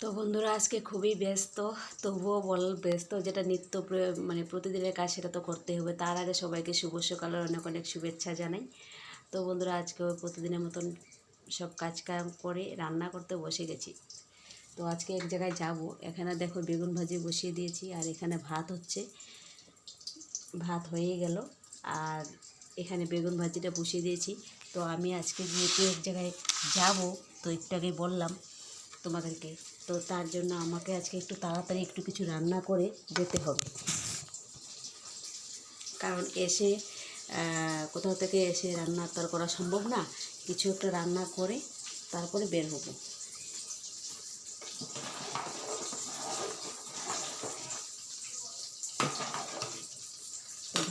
তো বন্ধুরা, আজকে খুবই ব্যস্ত, তবুও বল ব্যস্ত যেটা নিত্য মানে প্রতিদিনের কাজ সেটা তো করতেই হবে। তার আগে সবাইকে শুভ সকালের অনেক অনেক শুভেচ্ছা জানাই। তো বন্ধুরা, আজকে প্রতিদিনের মতন সব কাজ কাম করে রান্না করতে বসে গেছি। তো আজকে এক জায়গায় যাব। এখানে দেখো বেগুন ভাজি বসিয়ে দিয়েছি আর এখানে ভাত হচ্ছে। ভাত হয়ে গেল আর এখানে বেগুন ভাজিটা বসিয়ে দিয়েছি। তো আমি আজকে যেহেতু এক জায়গায় যাব, তো একটু আগে বললাম তোমাদেরকে। তো তার জন্য আমাকে আজকে একটু তাড়াতাড়ি একটু কিছু রান্না করে যেতে হবে। কারণ এসে কোথাও থেকে এসে রান্না তো আর করা সম্ভব না। কিছু একটা রান্না করে তারপরে বের হব।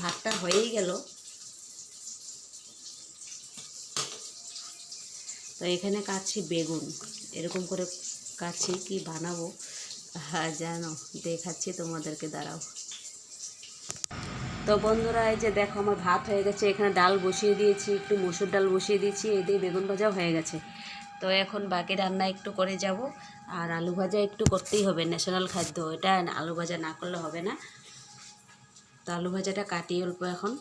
ভাতটা হয়েই গেল। তো এখানে কাটছি বেগুন। এরকম করে কাটছি কি বানাবো? হ্যাঁ জানো, দেখাচ্ছি তোমাদেরকে, দাঁড়াও। তো বন্ধুরা, এই যে দেখো, আমার ভাত হয়ে গেছে। এখানে ডাল বসিয়ে দিয়েছি, একটু মসুর ডাল বসিয়ে দিয়েছি, এই দিয়ে বেগুন ভাজাও হয়ে গেছে। তো এখন বাকি রান্না একটু করে যাব। আর আলু ভাজা একটু করতেই হবে, ন্যাশনাল খাদ্য। এটা আলু ভাজা না করলে হবে না। তো আলু ভাজাটা কাটি অল্প এখন।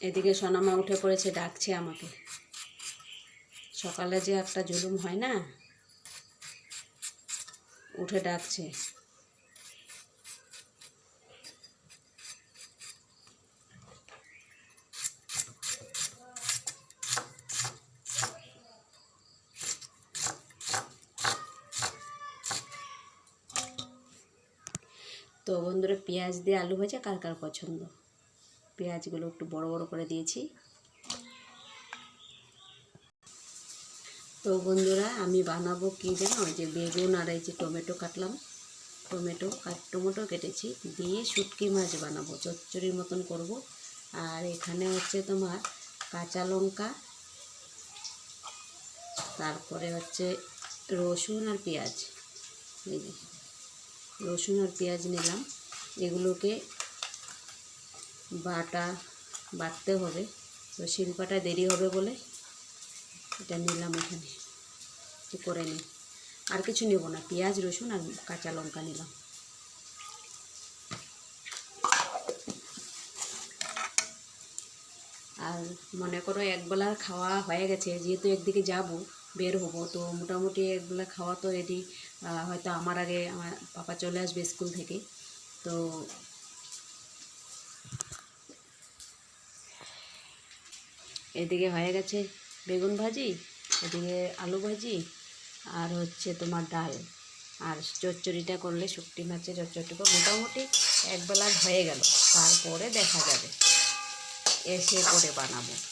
এদিকে সোনামা উঠে পড়েছে, ডাকছে আমাকে। সকালে যে একটা জুলুম হয় না? উঠে ডাকছে। তো বন্ধুরা, পেঁয়াজ দিয়ে আলু ভাজা কার কার পছন্দ? পেঁয়াজগুলো একটু বড় বড় করে দিয়েছি। তো বন্ধুরা, আমি বানাবো কি জানো? যে বেগুন আর এই যে টমেটো কাটলাম। টমেটো আর টমেটো কেটেছি। দিয়ে শুটকি মাছ বানাবো, চচ্চড়ির মতন করব। আর এখানে হচ্ছে তোমার কাঁচা লঙ্কা, তারপরে হচ্ছে রসুন আর পেঁয়াজ। রসুন আর পেঁয়াজ নিলাম। এগুলোকে বাটা বাটতে হবে। তো শিল্পাটা দেরি হবে বলে এটা নিলাম এখানে। একটু করে নিই। আর কিছু নেব না, পেঁয়াজ, রসুন আর কাঁচা লঙ্কা নিলাম। আর মনে করো একবেলা খাওয়া হয়ে গেছে, যেহেতু একদিকে যাব, বের হব, তো মোটামুটি একবেলা খাওয়া তো রেডি হয়তো আমার আগে আমার পাপা চলে আসবে স্কুল থেকে। তো এদিকে হয়ে গেছে বেগুন ভাজি, এদিকে আলু ভাজি আর হচ্ছে তোমার ডাল। আর চচ্চড়িটা করলে শুক্তি মাছের চচ্চড়িটা মোটামুটি একবেলা হয়ে গেল, তারপরে দেখা যাবে। এসে পরে বানাবো।